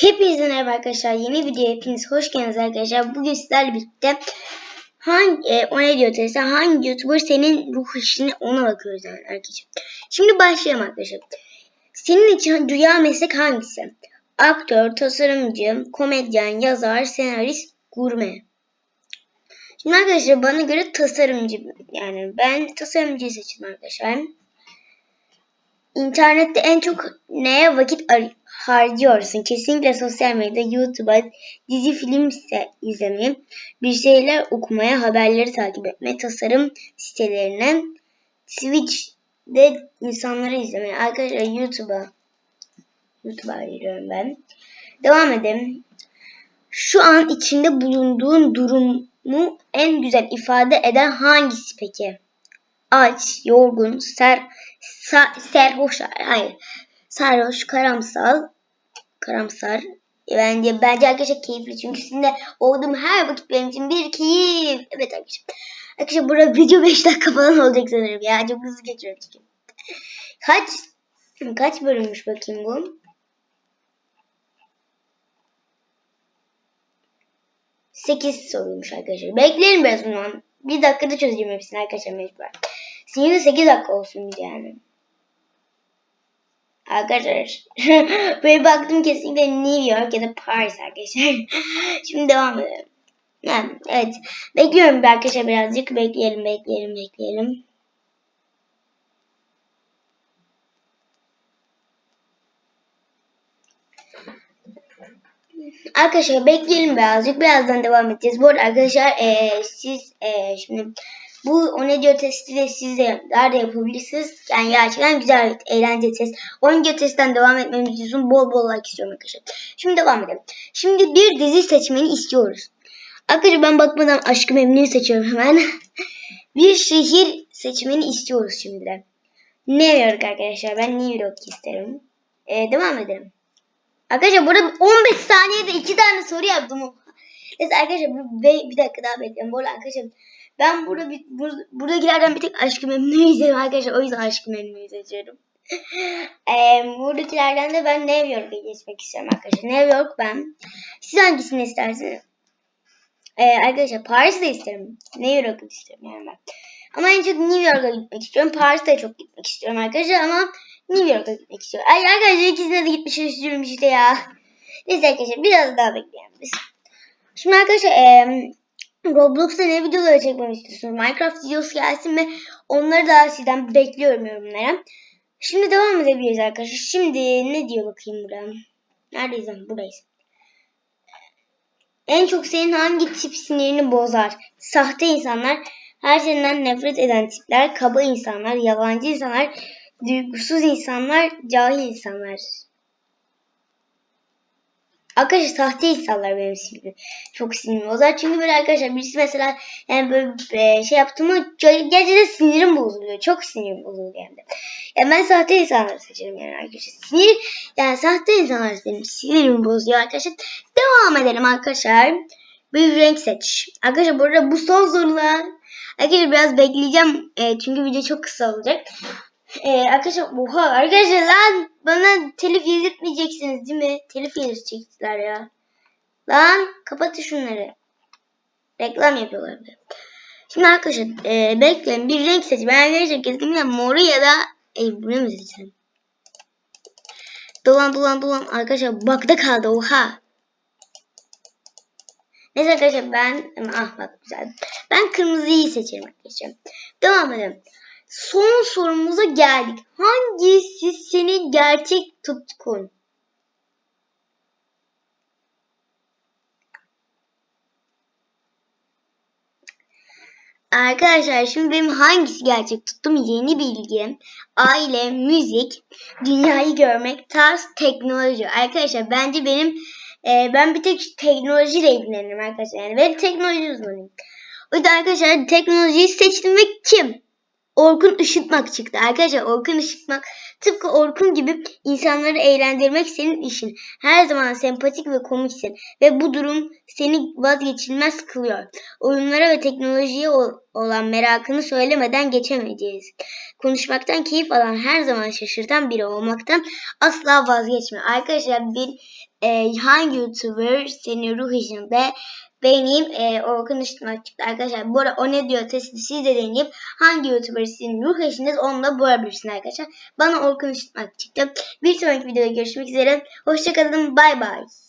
Hepinize merhaba arkadaşlar. Yeni videoya hepiniz hoş geldiniz arkadaşlar. Bugün sizlerle birlikte hangi e, o ne diyor teyze hangi YouTuber senin ruh işini ona bakıyoruz yani arkadaşlar. Şimdi başlayalım arkadaşlar. Senin için rüya meslek hangisi? Aktör, tasarımcı, komedyen, yazar, senarist, gurme. Şimdi arkadaşlar bana göre tasarımcı yani ben tasarımcıyı seçtim arkadaşlar. İnternette en çok neye vakit harcıyorsun? Kesinlikle sosyal medyada, YouTube'a, dizi film ise izlemeyi, bir şeyler okumaya, haberleri takip etme, tasarım sitelerine, Twitch'de insanları izlemeye. Arkadaşlar YouTube'a YouTube'a ayırıyorum ben. Devam edelim. Şu an içinde bulunduğun durumu en güzel ifade eden hangisi peki? aç, yorgun, ser, sa, serhoş, hayır, sarhoş, karamsal, karamsar. Bence, bence arkadaşlar keyifli çünkü sizinle olduğum her vakit benim için bir keyif. Evet arkadaşlar. Arkadaşlar burada video 5 dakika falan olacak sanırım ya. Çok hızlı geçiyor çünkü. Kaç, kaç bölümmüş bakayım bu? Sekiz soruymuş arkadaşlar. Bekleyin biraz zaman. Bir dakikada çözeceğim hepsini arkadaşlar mecbur. Sizin de 8 dakika olsun yani. Arkadaşlar böyle baktım kesinlikle New York ya da Paris arkadaşlar. Şimdi devam edelim. Evet. Bekliyorum bir arkadaşlar birazcık. Bekleyelim, bekleyelim, bekleyelim. Arkadaşlar bekleyelim birazcık. Birazdan devam edeceğiz. Bu arada arkadaşlar eee, siz eee, şimdi bu o ne diyor testi de siz de nerede yapabilirsiniz. Yani gerçekten güzel bir eğlenceli test. O video testten devam etmemiz için bol bol like istiyorum arkadaşlar. Şimdi devam edelim. Şimdi bir dizi seçmeni istiyoruz. Arkadaşlar ben bakmadan Aşkı Memnu'yu seçiyorum hemen. bir şehir seçmeni istiyoruz şimdi de. New York arkadaşlar. Ben New York isterim. Ee, devam edelim. Arkadaşlar burada 15 saniyede iki tane soru yaptım. Neyse arkadaşlar bir, bir dakika daha bekleyin. Bu arada arkadaşlar ben burada bir, bur, buradakilerden bir tek Aşkı Memnu'yu izledim arkadaşlar. O yüzden Aşkı Memnu'yu seçiyorum. ee, buradakilerden de ben New York'a geçmek istiyorum arkadaşlar. New York ben. Siz hangisini istersiniz? Ee, arkadaşlar Paris'te isterim. New York'u istiyorum yani ben. Ama en çok New York'a gitmek istiyorum. Paris'te çok gitmek istiyorum arkadaşlar ama New York'a gitmek istiyorum. Ay arkadaşlar ikisine de gitmiş istiyorum işte ya. Neyse arkadaşlar biraz daha bekleyelim biz. Şimdi arkadaşlar eee Roblox'ta ne videoları çekmemi istiyorsunuz? Minecraft videosu gelsin ve onları da sizden bekliyorum yorumlara. Şimdi devam edebiliriz arkadaşlar. Şimdi ne diyor bakayım buraya. Neredeyiz lan? Buradayız. En çok senin hangi tip sinirini bozar? Sahte insanlar, her şeyden nefret eden tipler, kaba insanlar, yalancı insanlar, duygusuz insanlar, cahil insanlar. Arkadaşlar sahte insanlar benim sinirim. Çok sinirimi bozar. Çünkü böyle arkadaşlar birisi mesela yani böyle e, şey yaptı mı gerçekten sinirim bozuluyor. Çok sinirim bozuluyor yani. Yani ben sahte insanları seçerim yani arkadaşlar. Sinir yani sahte insanlar benim sinirimi bozuyor arkadaşlar. Devam edelim arkadaşlar. Bir renk seç. Arkadaşlar burada bu son sorular. Arkadaşlar biraz bekleyeceğim. E, çünkü video çok kısa olacak. Ee, arkadaşlar oha arkadaşlar lan bana telif yedirtmeyeceksiniz değil mi? Telif yedirecekler ya. Lan kapatın şunları. Reklam yapıyorlar bir. Şimdi arkadaşlar e, bekleyin bir renk seç. Ben arkadaşlar kesinlikle moru ya da e, bunu mu seçeceğim? Dolan dolan dolan arkadaşlar bakta kaldı oha. Neyse arkadaşlar ben ah bak güzel. Ben kırmızıyı seçerim arkadaşlar. Devam edelim. Son sorumuza geldik. Hangisi senin gerçek tutkun? Arkadaşlar şimdi benim hangisi gerçek tuttum yeni bilgi. Aile, müzik, dünyayı görmek, tarz, teknoloji. Arkadaşlar bence benim e, ben bir tek teknolojiyle ilgilenirim arkadaşlar. Yani ben teknoloji uzmanıyım. O yüzden arkadaşlar teknolojiyi seçtim ve kim? Orkun Işıtmak çıktı. Arkadaşlar Orkun Işıtmak Tıpkı Orkun gibi insanları eğlendirmek senin işin. Her zaman sempatik ve komiksin ve bu durum seni vazgeçilmez kılıyor. Oyunlara ve teknolojiye olan merakını söylemeden geçemeyeceğiz. Konuşmaktan keyif alan her zaman şaşırtan biri olmaktan asla vazgeçme. Arkadaşlar bir e, hangi YouTuber senin ruh işinde benim e, Orkun Işıtmak çıktı arkadaşlar. Bu arada o ne diyor testi siz de deneyip hangi YouTuber sizin ruh eşiniz onu da bulabilirsiniz arkadaşlar. Bana Orkun Işıtmak çıktı. Bir sonraki videoda görüşmek üzere. Hoşçakalın. Bay bay.